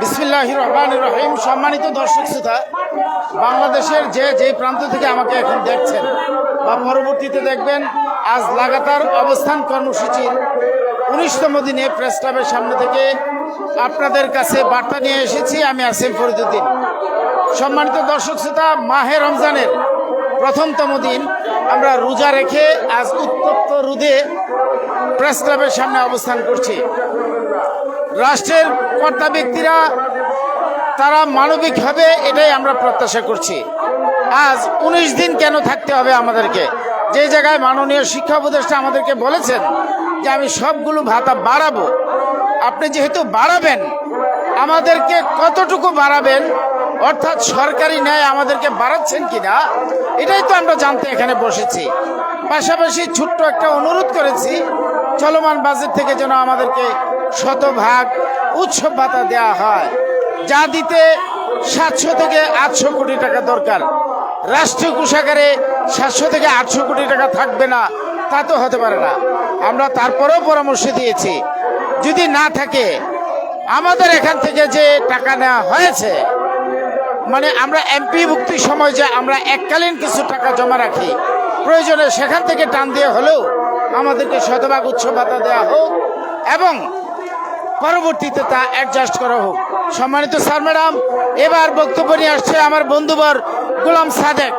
বিসমিল্লাহ রহমান রহিম। সম্মানিত দর্শক শ্রোতা, বাংলাদেশের যে যেই প্রান্ত থেকে আমাকে এখন দেখছেন বা পরবর্তীতে দেখবেন, আজ লাগাতার অবস্থান কর্মসূচির উনিশতম দিনে প্রেস ক্লাবের সামনে থেকে আপনাদের কাছে বার্তা নিয়ে এসেছি আমি আসিম ফরিদুদ্দিন। সম্মানিত দর্শক শ্রোতা, মাহে রমজানের প্রথমতম দিন, আমরা রোজা রেখে আজ উত্তপ্ত রুদে প্রেস ক্লাবের সামনে অবস্থান করছি। রাষ্ট্রের কর্তা ব্যক্তিরা, তারা মানবিক হবে এটাই আমরা প্রত্যাশা করছি। আজ উনিশ দিন কেন থাকতে হবে আমাদেরকে? যে জায়গায় মাননীয় শিক্ষা উপদেষ্টা আমাদেরকে বলেছেন যে আমি সবগুলো ভাতা বাড়াবো। আপনি যেহেতু বাড়াবেন, আমাদেরকে কতটুকু বাড়াবেন? অর্থাৎ সরকারি ন্যায় আমাদেরকে বাড়াচ্ছেন কিনা? এটাই তো আমরা জানতে এখানে বসেছি। পাশাপাশি ছোট্ট একটা অনুরোধ করেছি, চলমান বাজেট থেকে যেন আমাদেরকে শতভাগ উৎসব ভাতা দেওয়া হয়। যা দিতে সাতশো থেকে আটশো কোটি টাকা দরকার। রাষ্ট্রীয় কোষাগারে সাতশো থেকে আটশো কোটি টাকা থাকবে না, তা তো হতে পারে না। আমরা তারপরেও পরামর্শ দিয়েছি। যদি না থাকে, আমাদের এখান থেকে যে টাকা নেওয়া হয়েছে মানে আমরা এমপি ভুক্তির সময় যে আমরা এককালীন কিছু টাকা জমা রাখি, প্রয়োজনে সেখান থেকে টান দিয়ে হলেও আমাদেরকে শতভাগ উৎস ভাতা দেওয়া হোক এবং পরবর্তীতে তা অ্যাডজাস্ট করা হোক। সম্মানিত স্যার ম্যাডাম, এবার বক্তব্য নিয়ে আসছে আমার বন্ধুবর গোলাম সাদেক।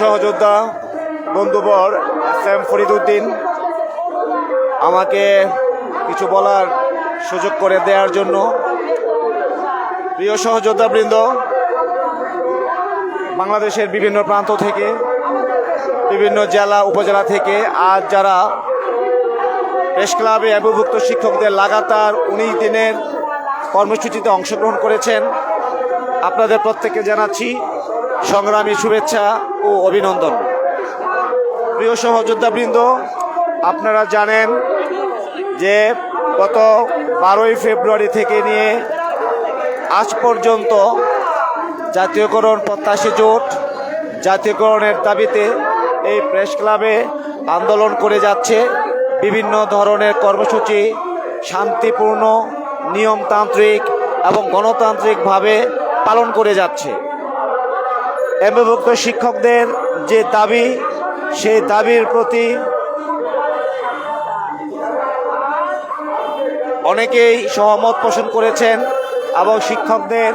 সহযোদ্ধা বন্ধুবর এস এম ফরিদুদ্দিন আমাকে কিছু বলার সুযোগ করে দেওয়ার জন্য। প্রিয় সহযোদ্ধা বৃন্দ বাংলাদেশের বিভিন্ন প্রান্ত থেকে, বিভিন্ন জেলা, উপজেলা থেকে আজ যারা প্রেস ক্লাবে অবভুক্ত শিক্ষকদের লাগাতার উনিশ দিনের কর্মসূচিতে অংশগ্রহণ করেছেন, আপনাদের প্রত্যেককে জানাচ্ছি সংগ্রামী শুভেচ্ছা। ও অভিনন্দন। প্রিয় সহযোদ্ধাবৃন্দ, আপনারা জানেন যে গত বারোই ফেব্রুয়ারি থেকে নিয়ে আজ পর্যন্ত জাতীয়করণ প্রত্যাশী জোট জাতীয়করণের দাবিতে এই প্রেস ক্লাবে আন্দোলন করে যাচ্ছে। বিভিন্ন ধরনের কর্মসূচি, শান্তিপূর্ণ, নিয়মতান্ত্রিক এবং গণতান্ত্রিকভাবে পালন করে যাচ্ছে। এমবিভুক্ত শিক্ষকদের যে দাবি, সেই দাবির প্রতি অনেকেই সহমত পোষণ করেছেন এবং শিক্ষকদের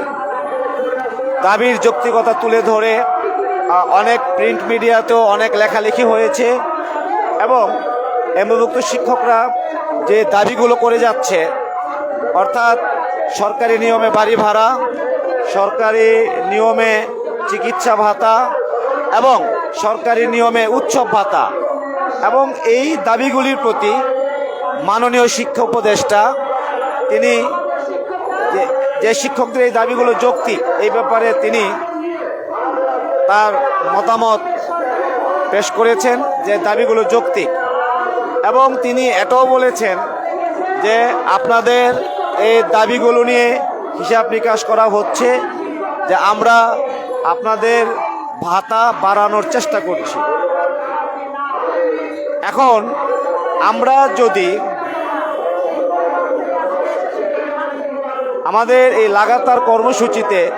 দাবির যৌক্তিকতা তুলে ধরে অনেক প্রিন্ট মিডিয়াতেও অনেক লেখালেখি হয়েছে এবং এমবিভুক্ত শিক্ষকরা যে দাবিগুলো করে যাচ্ছে, অর্থাৎ সরকারি নিয়মে বাড়ি ভাড়া, সরকারি নিয়মে চিকিৎসা ভাতা এবং সরকারি নিয়মে উৎসব ভাতা। এবং এই দাবিগুলির প্রতি মাননীয় শিক্ষা উপদেষ্টা, তিনি যে- শিক্ষকদের এই দাবিগুলো যৌক্তিক, এই ব্যাপারে তিনি তার মতামত পেশ করেছেন যে দাবিগুলো যৌক্তিক। এবং তিনি এটাও বলেছেন যে আপনাদের এই দাবিগুলো নিয়ে হিসাব নিকাশ করা হচ্ছে যে আমরা আপনাদের ভাতা বাড়ানোর চেষ্টা করছি। এখন আমরা যদি আমাদের এই লাগাতার কর্মসূচিতে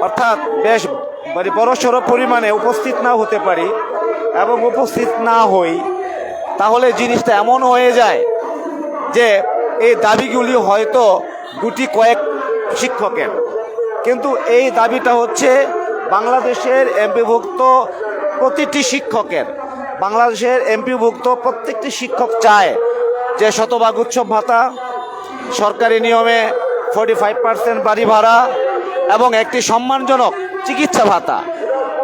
অর্থাৎ বেশ মানে বড়সড় পরিমাণে উপস্থিত না হতে পারি এবং উপস্থিত না হই, তাহলে জিনিসটা এমন হয়ে যায় যে এই দাবিগুলি হয়তো গুটি কয়েক শিক্ষকের কিন্তু এই দাবিটা হচ্ছে বাংলাদেশের এমপিভুক্ত প্রতিটি শিক্ষকের। বাংলাদেশের এমপিভুক্ত প্রত্যেকটি শিক্ষক চায় যে শতভাগ উৎসব ভাতা, সরকারি নিয়মে ফোর্টি ফাইভ পার্সেন্ট বাড়ি ভাড়া এবং একটি সম্মানজনক চিকিৎসা ভাতা।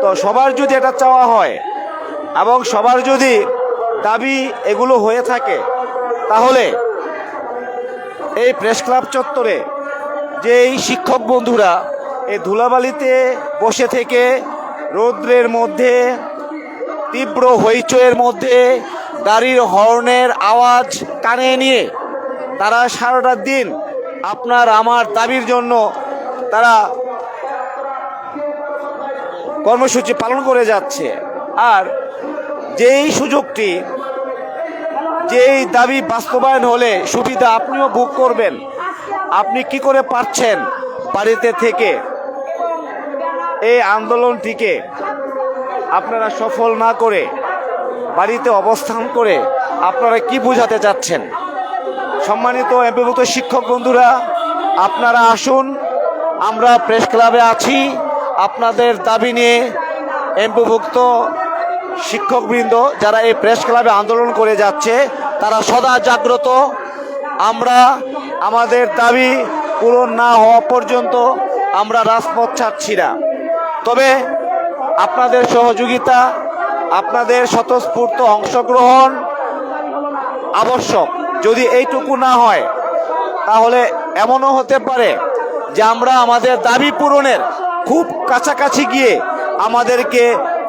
তো সবার যদি এটা চাওয়া হয় এবং সবার যদি দাবি এগুলো হয়ে থাকে, তাহলে এই প্রেস ক্লাব চত্বরে যে এই শিক্ষক বন্ধুরা, এই ধুলাবালিতে বসে থেকে রৌদ্রের মধ্যে, তীব্র হইচয়ের মধ্যে গাড়ির হর্নের আওয়াজ কানে নিয়ে তারা সারাটা দিন আপনার, আমার দাবির জন্য তারা কর্মসূচি পালন করে যাচ্ছে। আর যেই সুযোগটি, যেই দাবি বাস্তবায়ন হলে সুবিধা আপনিও ভোগ করবেন। আপনি কি করে পারছেন বাড়িতে থেকে? এই আন্দোলনটিকে আপনারা সফল না করে বাড়িতে অবস্থান করে আপনারা কি বোঝাতে চাচ্ছেন? সম্মানিত এমপিভুক্ত শিক্ষক বন্ধুরা, আপনারা আসুন, আমরা প্রেস ক্লাবে আছি। আপনাদের দাবি নিয়ে এমপিভুক্ত শিক্ষকবৃন্দ যারা এই প্রেস ক্লাবে আন্দোলন করে যাচ্ছে, তারা সদা জাগ্রত। আমরা আমাদের দাবি পূরণ না হওয়া পর্যন্ত আমরা রাজপথ ছাড়ছি না। তবে আপনাদের সহযোগিতা, আপনাদের স্বতঃস্ফূর্ত অংশগ্রহণ আবশ্যক। যদি এইটুকু না হয়, তাহলে এমনও হতে পারে যে আমরা আমাদের দাবি পূরণের খুব কাছাকাছি গিয়ে আমাদেরকে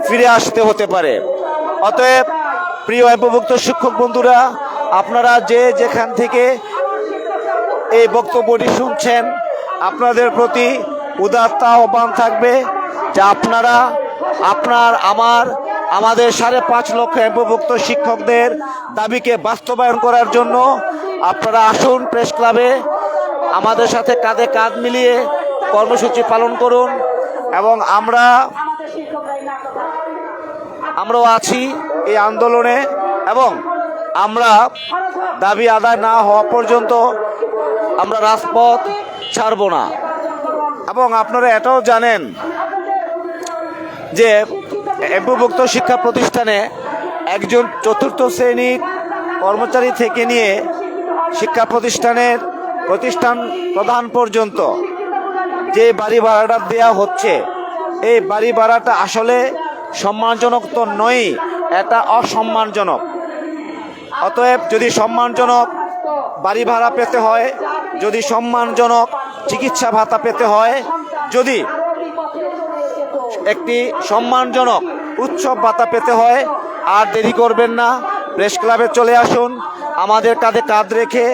ফিরে আসতে হতে পারে। অতএব, প্রিয় উপভুক্ত শিক্ষক বন্ধুরা, আপনারা যে যেখান থেকে এই বক্তব্যটি শুনছেন। আপনাদের প্রতি উদারতা আহ্বান থাকবে যে আপনারা, আপনার, আমার, আমাদের সাড়ে পাঁচ লক্ষ এমপভুক্ত শিক্ষকদের দাবিকে বাস্তবায়ন করার জন্য আপনারা আসুন প্রেস ক্লাবে, আমাদের সাথে কাঁধে কাঁধ মিলিয়ে কর্মসূচি পালন করুন এবং আমরা, আমরাও আছি এই আন্দোলনে এবং আমরা দাবি আদায় না হওয়া পর্যন্ত আমরা রাজপথ ছাড়ব না। এবং আপনারা এটাও জানেন যে এমপিভুক্ত শিক্ষা প্রতিষ্ঠানে একজন চতুর্থ শ্রেণির কর্মচারী থেকে নিয়ে শিক্ষা প্রতিষ্ঠানের প্রতিষ্ঠান প্রধান পর্যন্ত যে বাড়ি ভাড়াটা দেয়া হচ্ছে, এই বাড়ি ভাড়াটা আসলে সম্মানজনক তো নয়, এটা অসম্মানজনক। অতএব যদি সম্মানজনক বাড়ি ভাড়া পেতে হয় যদি সম্মানজনক চিকিৎসা ভাতা পেতে হয়, যদি একটি সম্মানজনক উৎসব ভাতা পেতে হয়, আর দেরি করবেন না, প্রেস ক্লাবে চলে আসুন, আমাদের কাঁধে কাঁধ রেখে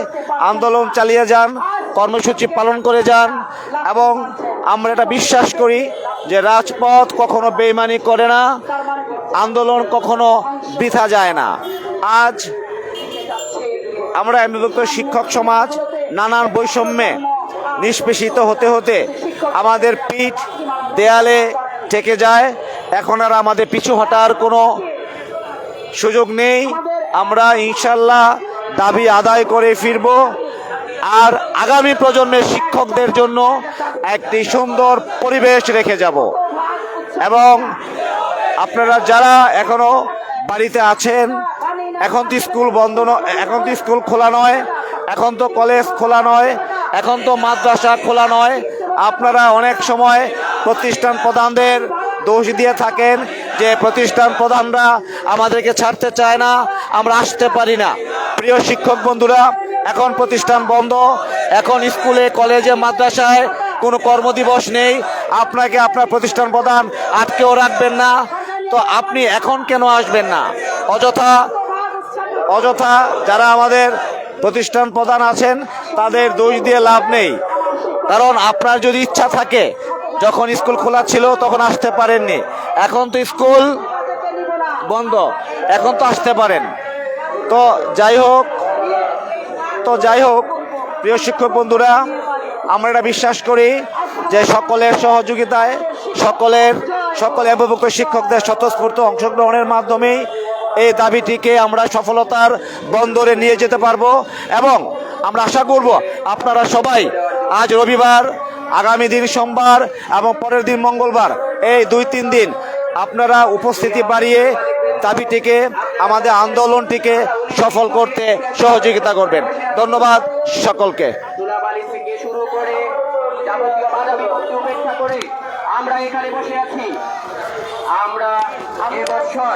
আন্দোলন চালিয়ে যান, কর্মসূচি পালন করে যান, এবং আমরা এটা বিশ্বাস করি যে রাজপথ কখনো বেইমানি করে না, আন্দোলন কখনো বৃথা যায় না। আজ আমরা শিক্ষক সমাজ নানান বৈষম্যে নিষ্পেষিত হতে হতে আমাদের পিঠ দেয়ালে ঠেকে যায়। এখন আর আমাদের পিছু হটার কোনো সুযোগ নেই। আমরা ইনশাল্লাহ দাবি আদায় করে ফিরব। আর আগামী প্রজন্মের শিক্ষকদের জন্য একটি সুন্দর পরিবেশ রেখে যাব। এবং আপনারা যারা এখনও বাড়িতে আছেন, এখন তো স্কুল বন্ধ এখন তো স্কুল খোলা নয় এখন তো কলেজ খোলা নয়, এখন তো মাদ্রাসা খোলা নয়। আপনারা অনেক সময় প্রতিষ্ঠান প্রধানদের দোষ দিয়ে থাকেন যে প্রতিষ্ঠান প্রধানরা আমাদেরকে ছাড়তে চায় না, আমরা আসতে পারি না। প্রিয় শিক্ষক বন্ধুরা, এখন প্রতিষ্ঠান বন্ধ, এখন স্কুলে, কলেজে, মাদ্রাসায় কোনো কর্মদিবস নেই। আপনাকে আপনার প্রতিষ্ঠান প্রধান আটকেও রাখবেন না। তো আপনি এখন কেন আসবেন না? অযথা অযথা যারা আমাদের প্রতিষ্ঠান প্রধান আছেন, তাদের দোষ দিয়ে লাভ নেই। কারণ আপনার যদি ইচ্ছা থাকে, যখন স্কুল খোলা ছিল তখন আসতে পারেননি। এখন তো স্কুল বন্ধ, এখন তো আসতে পারেন। তো যাই হোক, তো যাই হোক, প্রিয় শিক্ষক বন্ধুরা, আমরা এটা বিশ্বাস করি যে সকলের সহযোগিতায়, সকলের, সকল অভিভুক্ত শিক্ষকদের স্বতঃস্ফূর্ত অংশগ্রহণের মাধ্যমেই এই দাবিটিকে আমরা সফলতার বন্দরে নিয়ে যেতে পারব এবং আমরা আশা করব আপনারা সবাই আজ রবিবার, আগামী দিন সোমবার এবং পরের দিন মঙ্গলবার এই দুই তিন দিন আপনারা উপস্থিতি বাড়িয়ে দাবিটিকে, আমাদের আন্দোলনটিকে সফল করতে সহযোগিতা করবেন। ধন্যবাদ সকলকে। আমরা এখানে বসে আছি। আমরা এবছর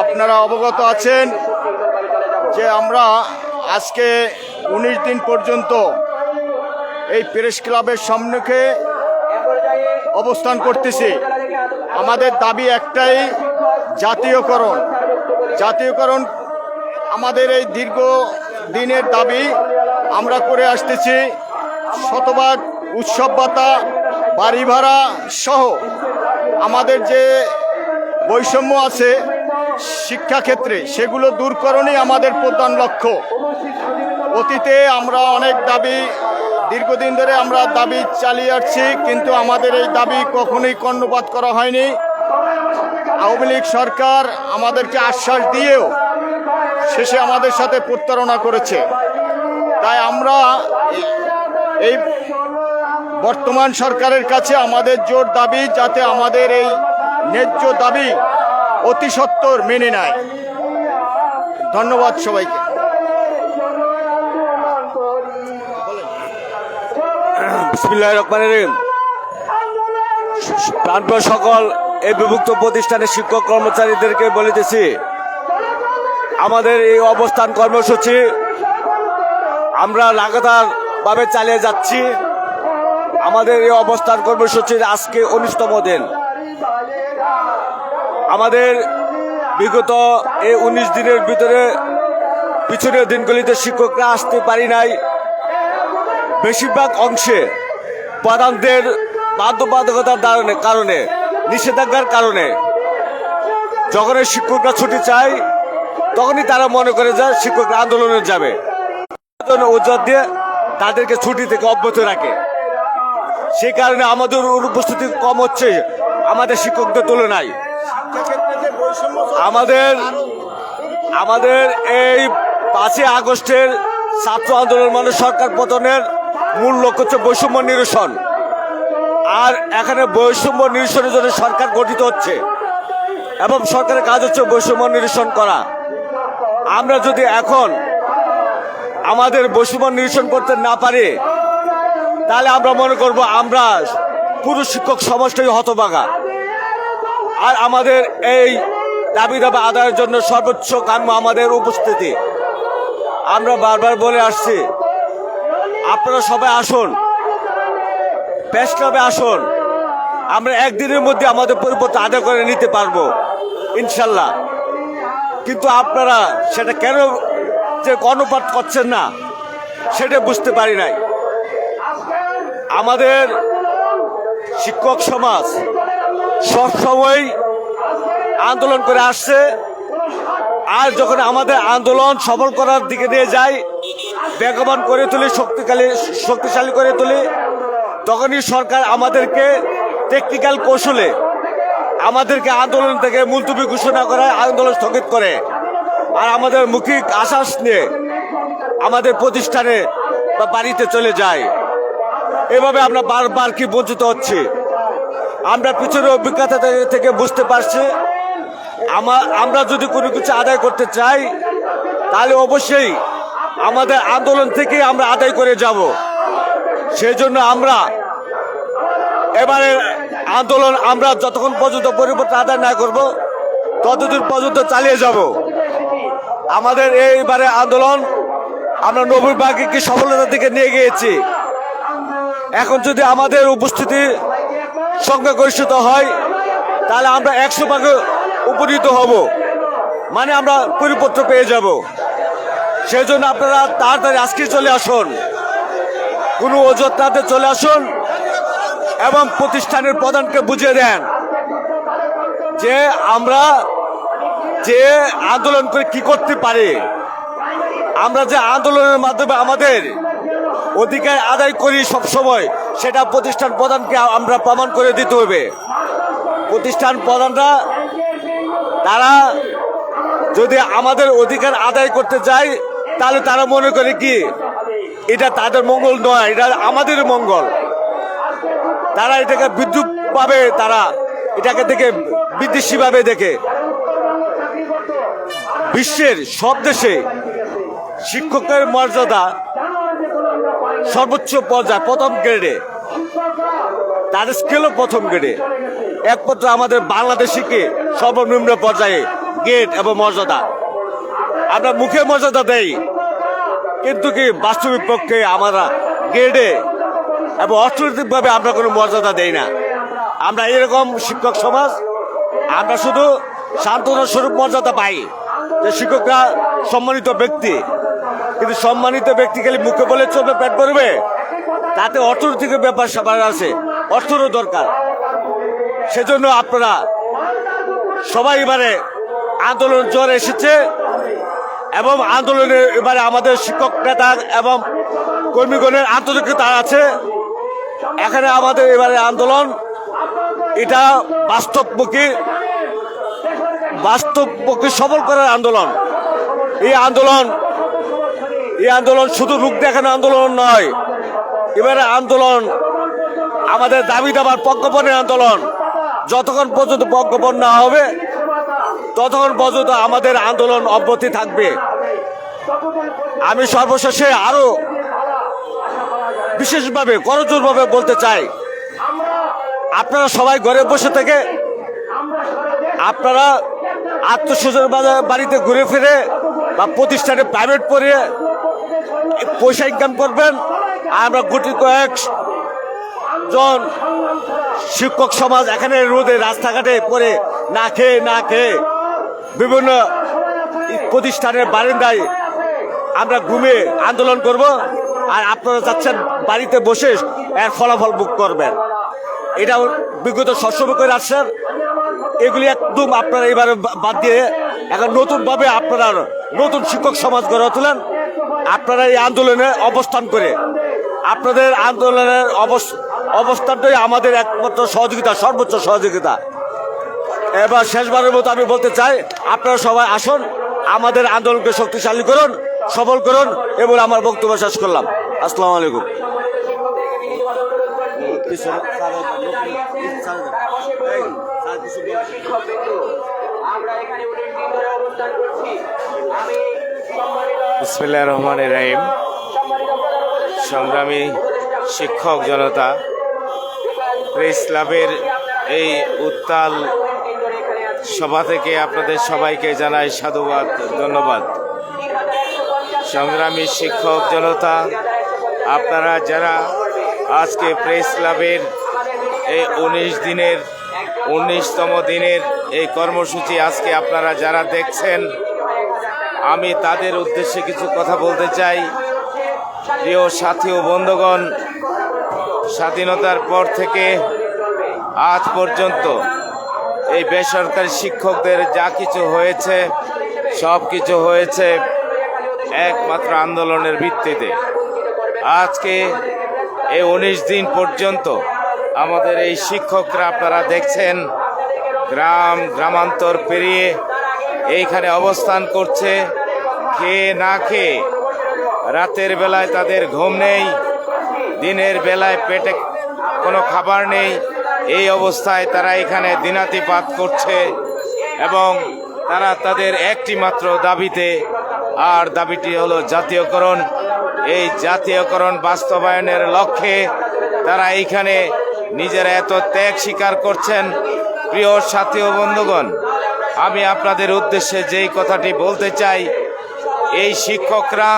আপনারা অবগত আছেন যে আমরা আজকে উনিশ দিন পর্যন্ত এই প্রেস ক্লাবের সম্মুখে অবস্থান করতেছি। আমাদের দাবি একটাই, জাতীয়করণ। জাতীয়করণ আমাদের এই দীর্ঘ দিনের দাবি আমরা করে আসতেছি শতভাগ উৎসব ভাতা, বাড়ি ভাড়া সহ। আমাদের যে বৈষম্য আছে শিক্ষাক্ষেত্রে সেগুলো দূরকরণই আমাদের প্রধান লক্ষ্য। অতীতে আমরা অনেক দাবি, দীর্ঘদিন ধরে আমরা দাবি চালিয়ে আসছি, কিন্তু আমাদের এই দাবি কখনোই কর্ণপাত করা হয়নি। আওয়ামী লীগ সরকার আমাদেরকে আশ্বাস দিয়েও শেষে আমাদের সাথে প্রতারণা করেছে। তাই আমরা এই- বর্তমান সরকারের কাছে আমাদের জোর দাবি, যাতে আমাদের এই ন্যায্য দাবি অতি সত্বর মেনে নেয়। ধন্যবাদ সবাইকে। বিসমিল্লাহ সকল, এই বিভক্ত প্রতিষ্ঠানের শিক্ষক কর্মচারীদেরকে বলিতেছি আমাদের এই অবস্থান কর্মসূচি, আমরা লাগাতার ভাবে চালিয়ে যাচ্ছি। আমাদের এই অবস্থান কর্মসূচির আজকে উনিশতম দিন। আমাদের বিগত এই উনিশ দিনের ভিতরে পিছনের দিনগুলিতে শিক্ষকরা আসতে পারি নাই। বেশিরভাগ অংশে প্রধানদের বাধ্যবাধকতার কারণে, নিষেধাজ্ঞার কারণে যখনই শিক্ষকরা ছুটি চায়, তখনই তারা মনে করে যে শিক্ষকরা আন্দোলনে যাবে। ওজোর দিয়ে তাদেরকে ছুটি থেকে অব্যাহত রাখে। সেই কারণে আমাদের অনুপস্থিতি কম হচ্ছে আমাদের শিক্ষকদের তুলনায়। আমাদের আমাদের এই পাঁচই আগস্টের ছাত্র আন্দোলন মানে সরকার পতনের মূল লক্ষ্য হচ্ছে বৈষম্য নিরসন। আর এখানে বৈষম্য নিরসনের জন্য সরকার গঠিত হচ্ছে এবং সরকারের কাজ হচ্ছে বৈষম্য নিরসন করা। আমরা যদি এখন আমাদের বৈষম্য নিরসন করতে না পারি, তাহলে আমরা মনে করব আমরা পুরুষ শিক্ষক সমাজটাই হতবাগা আর আমাদের এই দাবি দাবা আদায়ের জন্য সর্বোচ্চ কাম্য আমাদের উপস্থিতি। আমরা বারবার বলে আসছি, আপনারা সবাই আসুন, প্রেস ক্লাবে আসুন। আমরা একদিনের মধ্যে আমাদের পরিবর্তন আদায় করে নিতে পারব, ইনশাল্লাহ। কিন্তু আপনারা সেটা কেন যে কর্ণপাত করছেন না, সেটা বুঝতে পারি নাই। আমাদের শিক্ষক সমাজ সবসময় আন্দোলন করে আসছে। আর যখন আমাদের আন্দোলন সফল করার দিকে নিয়ে যায় বেগবান করে তুলি শক্তিশালী শক্তিশালী করে তুলি, তখনই সরকার আমাদেরকে টেকনিক্যাল কৌশলে আমাদেরকে আন্দোলন থেকে মুলতুবি ঘোষণা করায়, আন্দোলন স্থগিত করে। আর আমাদের মুখিক আশ্বাস নিয়ে আমাদের প্রতিষ্ঠানে বা বাড়িতে চলে যায়। এভাবে আমরা বারবার কি বঞ্চিত হচ্ছে? আমরা পিছনের অভিজ্ঞতা থেকে- বুঝতে পারছি। আমা আমরা যদি কোনো কিছু আদায় করতে চাই, তাহলে অবশ্যই আমাদের আন্দোলন থেকে আমরা আদায় করে যাব। সেই জন্য আমরা এবারে আন্দোলন আমরা যতক্ষণ পর্যন্ত পরিবর্তন আদায় না করব, ততদিন পর্যন্ত চালিয়ে যাব। আমাদের এইবারে আন্দোলন আমরা নবীর বাগিকে সফলতার দিকে নিয়ে গিয়েছি। এখন যদি আমাদের উপস্থিতি সংখ্যাগরিষ্ঠত হয়, তাহলে আমরা একশো ভাগে উপনীত হব। মানে আমরা পরিপত্র পেয়ে যাব। সেই জন্য আপনারা তাড়াতাড়ি আজকে চলে আসুন। কোনো অযোধ্যাতে চলে আসুন এবং প্রতিষ্ঠানের প্রধানকে বুঝিয়ে দেন যে আমরা যে আন্দোলন করে কি করতে পারি। আমরা যে আন্দোলনের মাধ্যমে আমাদের অধিকার আদায় করি সব সময় সেটা প্রতিষ্ঠান প্রধানকে আমরা প্রমাণ করে দিতে হবে। প্রতিষ্ঠান প্রধানরা, তারা যদি আমাদের অধিকার আদায় করতে চায়, তাহলে তারা মনে করে কি, এটা তাদের মঙ্গল নয়, এটা আমাদের মঙ্গল। তারা এটাকে বিদ্যুৎ পাবে তারা এটাকে দেখে বিদেশিভাবে দেখে। বিশ্বের সব দেশে শিক্ষকের মর্যাদা সর্বোচ্চ পর্যায়ে, প্রথম গ্রেডে তাদের স্কেলও প্রথম গ্রেডে একমাত্র আমাদের বাংলাদেশিকে সর্বনিম্ন পর্যায়ে গেট এবং মর্যাদা। আমরা মুখে মর্যাদা দেই, কিন্তু কি বাস্তবিক পক্ষে আমরা গ্রেডে এবং অর্থনৈতিকভাবে আমরা কোনো মর্যাদা দেই না। আমরা এরকম শিক্ষক সমাজ, আমরা শুধু সান্ত্বনা স্বরূপ মর্যাদা পাই যে শিক্ষকরা সম্মানিত ব্যক্তি। কিন্তু সম্মানিত ব্যক্তি খালি মুখে বলে চলবে, পেট করবে তাতে অর্থনৈতিক ব্যাপার সবার আছে, অর্থরও দরকার। সেজন্য আপনারা সবাই এবারে আন্দোলন জ্বর এসেছে এবং আন্দোলনে এবারে আমাদের শিক্ষক নেতা এবং কর্মীগণের আন্তরিকতা আছে। এখানে আমাদের এবারে আন্দোলন, এটা বাস্তবমুখী বাস্তবমুখী সবল করার আন্দোলন। এই আন্দোলন এই আন্দোলন শুধু রূপ দেখানো আন্দোলন নয়, এবারে আন্দোলন আমাদের দাবি দাবার প্রজ্ঞাপনের আন্দোলন। যতক্ষণ পর্যন্ত প্রজ্ঞাপন না হবে, ততক্ষণ পর্যন্ত আমাদের আন্দোলন অব্যাহতি থাকবে। আমি সর্বশেষে আরও বিশেষভাবে করজোরভাবে বলতে চাই, আপনারা সবাই ঘরে বসে থেকে আপনারা আত্মস্বজন বাড়িতে ঘুরে ফিরে বা প্রতিষ্ঠানে প্রাইভেট পড়ে পয়সা ইনকাম করবেন। আমরা গুটি কয়েক জন শিক্ষক সমাজ এখানে রোদে রাস্তাঘাটে পড়ে না খেয়ে না খেয়ে বিভিন্ন প্রতিষ্ঠানের বারান্দায় আমরা ঘুমিয়ে আন্দোলন করব। আর আপনারা যাচ্ছেন বাড়িতে বসে এর ফলাফল বুক করবেন। এটা বিগত সবসময় করে আসছেন। এগুলি একদম আপনারা এবারে বাদ দিয়ে এখন নতুনভাবে আপনারা নতুন শিক্ষক সমাজ গড়ে তোলেন। আপনারা এই আন্দোলনে অবস্থান করে, আপনাদের আন্দোলনের অবস- অবস্থানটাই আমাদের একমাত্র সহযোগিতা, সর্বোচ্চ সহযোগিতা। এবার শেষবারের মতো আমি বলতে চাই, আপনারা সবাই আসুন, আমাদের আন্দোলনকে শক্তিশালী করুন, সবল করুন এবং আমার বক্তব্য শেষ করলাম। আসসালামু আলাইকুম। আমরা এখানে উনিশ দিন ধরে অবস্থান করছি। আমি বিসমিল্লাহ রহমান রাহিম। সংগ্রামী শিক্ষক জনতা, প্রেস ক্লাবের এই উত্তাল সভা থেকে আপনাদের সবাইকে জানাই সাধুবাদ, ধন্যবাদ। সংগ্রামী শিক্ষক জনতা, আপনারা যারা আজকে প্রেস ক্লাবের এই উনিশ দিনের, উনিশতম দিনের এই কর্মসূচি আজকে আপনারা যারা দেখছেন আমি তাদের উদ্দেশ্যে কিছু কথা বলতে চাই। প্রিয় সাথী ও বন্ধুগণ, স্বাধীনতার পর থেকে আজ পর্যন্ত এই বেসরকারি শিক্ষকদের যা কিছু হয়েছে, সব কিছু হয়েছে একমাত্র আন্দোলনের ভিত্তিতে। আজকে এই উনিশ দিন পর্যন্ত আমাদের এই শিক্ষকরা আপনারা দেখছেন, গ্রাম, গ্রামান্তর পেরিয়ে এইখানে অবস্থান করছে, খেয়ে না খেয়ে। রাতের বেলায় তাদের ঘুম নেই, দিনের বেলায় পেটে কোনো খাবার নেই। এই অবস্থায় তারা এখানে দিনাতিপাত করছে এবং তারা তাদের একটি মাত্র দাবিতে, আর দাবিটি হলো জাতীয়করণ। এই জাতীয়করণ বাস্তবায়নের লক্ষ্যে তারা এইখানে নিজেরা এত ত্যাগ স্বীকার করছেন। প্রিয় সাথী ও বন্ধুগণ আমি আপনাদের উদ্দেশ্যে যেই কথাটি বলতে চাই, এই শিক্ষকরা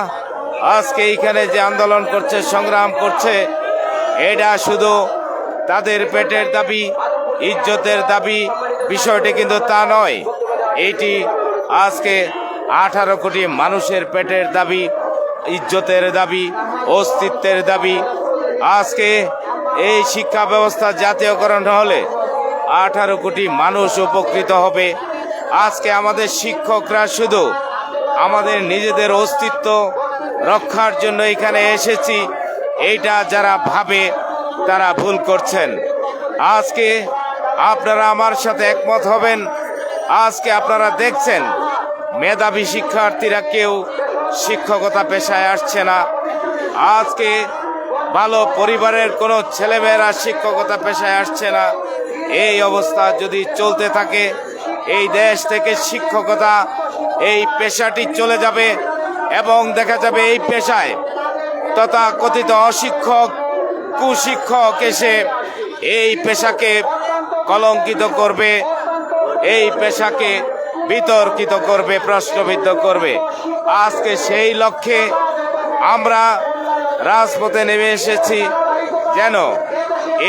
আজকে এইখানে যে আন্দোলন করছে, সংগ্রাম করছে, এটা শুধু তাদের পেটের দাবি, ইজ্জতের দাবি, বিষয়টি কিন্তু তা নয়। এটি আজকে আঠারো কোটি মানুষের পেটের দাবি, ইজ্জতের দাবি, অস্তিত্বের দাবি। আজকে এই শিক্ষা ব্যবস্থা জাতীয়করণ হলে আঠারো কোটি মানুষ উপকৃত হবে। আজকে আমাদের শিক্ষকরা শুধু আমাদের নিজেদের অস্তিত্ব রক্ষার জন্য এখানে এসেছি, এইটা যারা ভাবে তারা ভুল করছেন। আজকে আপনারা আমার সাথে একমত হবেন, আজকে আপনারা দেখছেন, মেধাবী শিক্ষার্থীরা কেউ শিক্ষকতা পেশায় আসছে না। আজকে ভালো পরিবারের কোনো ছেলেমেয়েরা শিক্ষকতা পেশায় আসছে না, এই অবস্থা যদি চলতে থাকে এই দেশ থেকে শিক্ষকতা, এই পেশাটি চলে যাবে এবং দেখা যাবে এই পেশায় তথা কথিত অশিক্ষক, কুশিক্ষক এসে এই পেশাকে কলঙ্কিত করবে, এই পেশাকে বিতর্কিত করবে, প্রশ্নবিদ্ধ করবে। আজকে সেই লক্ষ্যে আমরা রাজপথে নেমে এসেছি যেন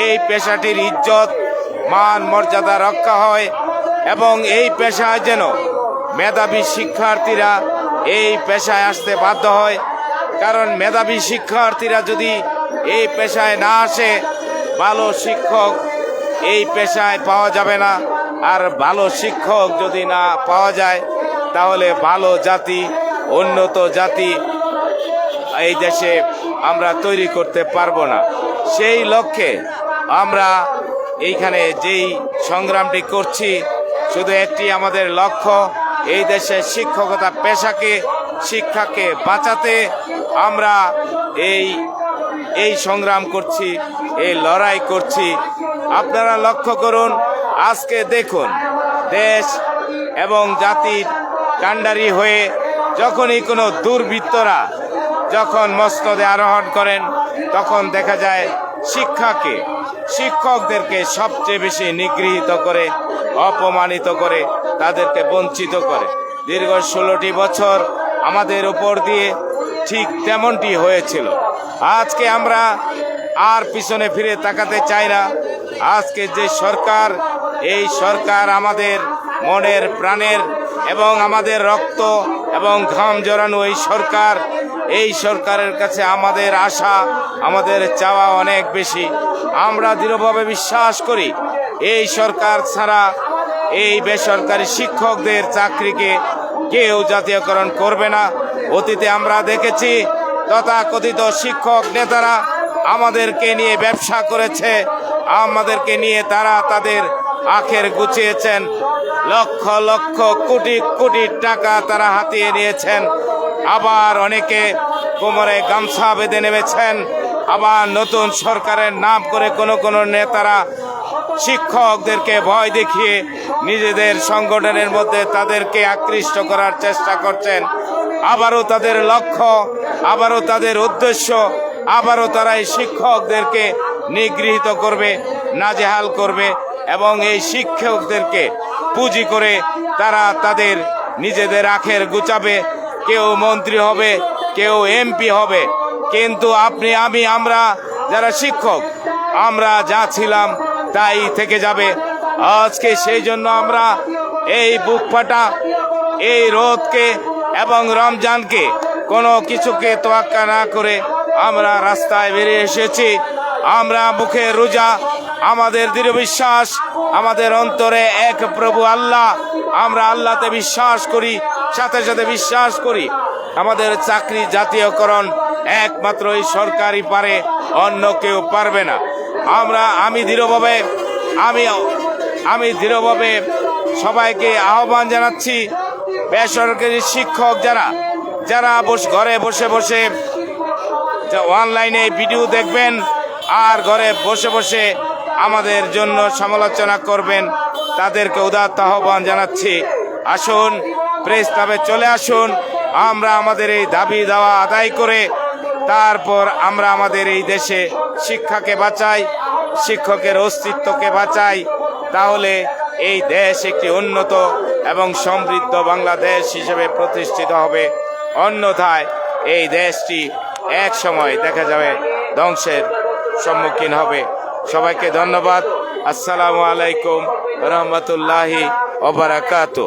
এই পেশাটির ইজ্জত, মান, মর্যাদা রক্ষা হয়। এবং এই পেশায় যেন মেধাবী শিক্ষার্থীরা এই পেশায় আসতে বাধ্য হয়। কারণ মেধাবী শিক্ষার্থীরা যদি এই পেশায় না আসে, ভালো শিক্ষক এই পেশায় পাওয়া যাবে না। আর ভালো শিক্ষক যদি না পাওয়া যায়, তাহলে ভালো জাতি, উন্নত জাতি এই দেশে আমরা তৈরি করতে পারব না। সেই লক্ষ্যে আমরা এইখানে যেই সংগ্রামটি করছি শুধু একটি আমাদের লক্ষ্য, এই দেশের শিক্ষকতা পেশাকে, শিক্ষাকে বাঁচাতে আমরা এই এই সংগ্রাম করছি, এই লড়াই করছি। আপনারা লক্ষ্য করুন, আজকে দেখুন, দেশ এবং জাতির কাণ্ডারি হয়ে যখনই কোনো দুর্বৃত্তরা যখন মসনদে আরোহণ করেন, তখন দেখা যায় শিক্ষাকে শিক্ষকদেরকে সবচেয়ে বেশি নিগৃহীত করে, অপমানিত করে, তাদেরকে বঞ্চিত করে। দীর্ঘ ষোলোটি বছর আমাদের উপর দিয়ে ঠিক তেমনটি হয়েছিল। আজকে আমরা আর পিছনে ফিরে তাকাতে চাই না। আজকে যে সরকার, এই সরকার আমাদের মনের প্রাণের এবং আমাদের রক্ত এবং ঘাম জড়ানো এই সরকার এই সরকারের কাছে আমাদের আশা, আমাদের চাওয়া অনেক বেশি। আমরা দৃঢ়ভাবে বিশ্বাস করি, এই সরকার ছাড়া এই বেসরকারি শিক্ষকদের চাকরিকে কেউ জাতীয়করণ করবে না। অতীতে আমরা দেখেছি, তথাকথিত শিক্ষক নেতারা আমাদেরকে নিয়ে ব্যবসা করেছে, আমাদেরকে নিয়ে তারা তাদের আখের গুছিয়েছেন। লক্ষ লক্ষ কোটি কোটি টাকা তারা হাতিয়ে নিয়েছেন। আবার অনেকে কোমরে গামছা বেঁধে নেমেছেন। আবার নতুন সরকারের নাম করে কোনো কোনো নেতারা শিক্ষকদেরকে ভয় দেখিয়ে নিজেদের সংগঠনের মধ্যে তাদেরকে আকৃষ্ট করার চেষ্টা করছেন। আবারও তাদের লক্ষ্য, আবারও তাদের উদ্দেশ্য, আবারও তারা এই শিক্ষকদেরকে নিগৃহীত করবে, নাজেহাল করবে এবং এই শিক্ষকদেরকে পুঁজি করে তারা তাদের নিজেদের আখের গুচাবে কেউ মন্ত্রী হবে, কেউ এমপি হবে। কিন্তু আপনি, আমি, আমরা যারা শিক্ষক, আমরা যা ছিলাম তাই থেকে যাবে। আজকে সেই জন্য আমরা এই বুক ফাটা, এই রোদকে এবং রমজানকে কোনো কিছুকে তোয়াক্কা না করে আমরা রাস্তায় বেরিয়ে এসেছি। আমরা মুখে রোজা, আমাদের দৃঢ় বিশ্বাস, আমাদের অন্তরে এক প্রভু আল্লাহ। আমরা আল্লাহতে বিশ্বাস করি সাথে সাথে বিশ্বাস করি, আমাদের চাকরি জাতীয়করণ একমাত্র এই সরকারই পারে, অন্য কেউ পারবে না। আমরা, আমি দৃঢ়ভাবে, আমি আমি দৃঢ়ভাবে সবাইকে আহ্বান জানাচ্ছি, বেসরকারি শিক্ষক যারা যারা বস, ঘরে বসে বসে অনলাইনে ভিডিও দেখবেন, আর ঘরে বসে বসে আমাদের জন্য সমালোচনা করবেন, তাদেরকে উদাত্ত আহ্বান জানাচ্ছি। আসুন প্রেস ক্লাবে চলে আসুন। আমরা আমাদের এই দাবি দাওয়া আদায় করে তারপর আমরা আমাদের এই দেশে শিক্ষাকে বাঁচাই, শিক্ষকের অস্তিত্বকে বাঁচাই। তাহলে এই দেশ একটি উন্নত এবং সমৃদ্ধ বাংলাদেশ হিসেবে প্রতিষ্ঠিত হবে। অন্যথায় এই দেশটি এক সময় দেখা যাবে ধ্বংসের সম্মুখীন হবে। সবাইকে ধন্যবাদ। আসসালামু আলাইকুম রহমতুল্লাহি ওবরাকাত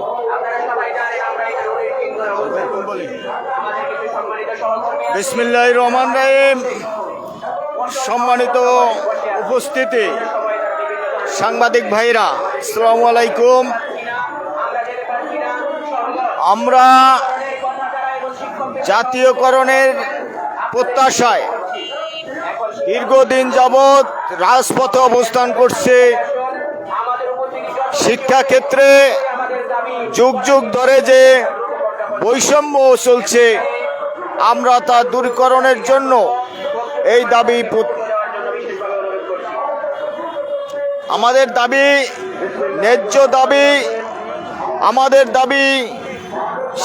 বিসমিল্লাহ রহমান রাহিম। সম্মানিত উপস্থিতি, সাংবাদিক ভাইরা, আসসালামু আলাইকুম। আমরা জাতীয়করণের প্রত্যাশায় দীর্ঘদিন যাবৎ রাজপথে অবস্থান করছে। শিক্ষাক্ষেত্রে যুগ যুগ ধরে যে বৈষম্য চলছে আমরা তা দূরীকরণের জন্য এই দাবি আমাদের দাবি, ন্যায্য দাবি, আমাদের দাবি,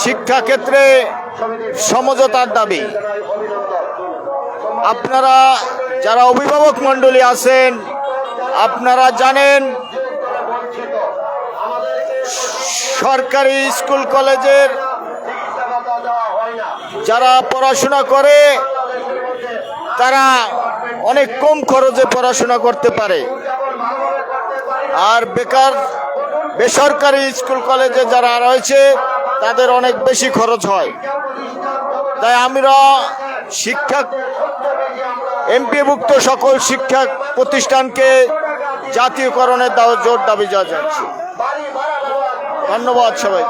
শিক্ষাক্ষেত্রে সমঝোতার দাবি। আপনারা যারা অভিভাবক মণ্ডলী আছেন, আপনারা জানেন, সরকারি স্কুল কলেজের যারা পড়াশোনা করে, তারা অনেক কম খরচে পড়াশোনা করতে পারে। আর বেকার, বেসরকারি স্কুল, কলেজে যারা রয়েছে, তাদের অনেক বেশি খরচ হয়। তাই আমরা শিক্ষা, এমপিভুক্ত সকল শিক্ষা প্রতিষ্ঠানকে জাতীয়করণের দাও, জোর দাবি জানাচ্ছি। ধন্যবাদ সবাই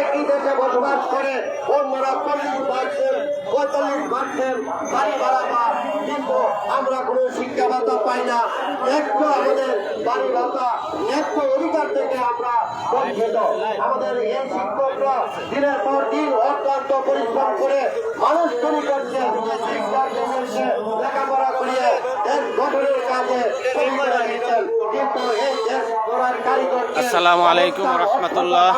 একই দেশে বসবাস করে অন্যরা চল্লিশ পার্সেন্ট পঁয়তাল্লিশ পার্সেন্ট বাড়ি ভাড়া পায় কিন্তু আমরা কোনো শিক্ষা ভাতা পাই না। ন্যায্য আমাদের বাড়ি ভাতা আমরা বঞ্চিত আমাদের এই শিক্ষকরা দিনের পর দিন অত্যন্ত পরিশ্রম করে মানুষ তৈরি করছে লেখাপড়া করিয়ে দেশ গঠনের কাজে শহীদ গেছেন। কিন্তু এই দেশ গড়ার কারিগর আসসালামু আলাইকুম রহমতুল্লাহ।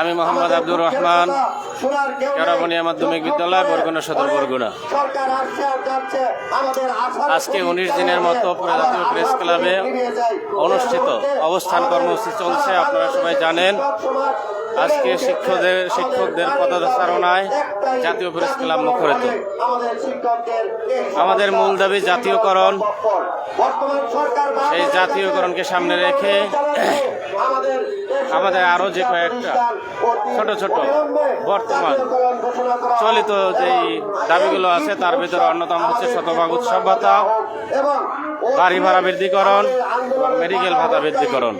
আমি মোহাম্মদ আব্দুর রহমান কেরাবনিয়া মাধ্যমিক বিদ্যালয় বরগুনা সদর বরগুনা। আজকে উনিশ দিনের মতো জাতীয় প্রেস ক্লাবে অনুষ্ঠিত অবস্থান কর্মসূচি চলছে। আপনারা সবাই জানেন। আজকে শিক্ষকদের শিক্ষকদের পদচারণায় জাতীয় প্রেস ক্লাব মুখরিত আমাদের মূল দাবি জাতীয়করণ। সেই জাতীয়করণকে সামনে রেখে আমাদের আরও যে কয়েকটা ছোট ছোট বর্তমান চলিত যেই দাবিগুলো আছে, তার ভিতরে অন্যতম হচ্ছে শতভাগ উৎসব ভাতা, বাড়ি ভাড়া বৃদ্ধিকরণ মেডিকেল ভাতা বৃদ্ধিকরণ।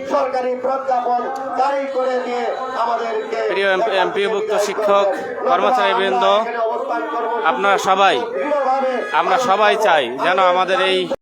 প্রিয় এমপিভুক্ত শিক্ষক কর্মচারীবৃন্দ আপনারা সবাই আমরা সবাই চাই যেন আমাদের এই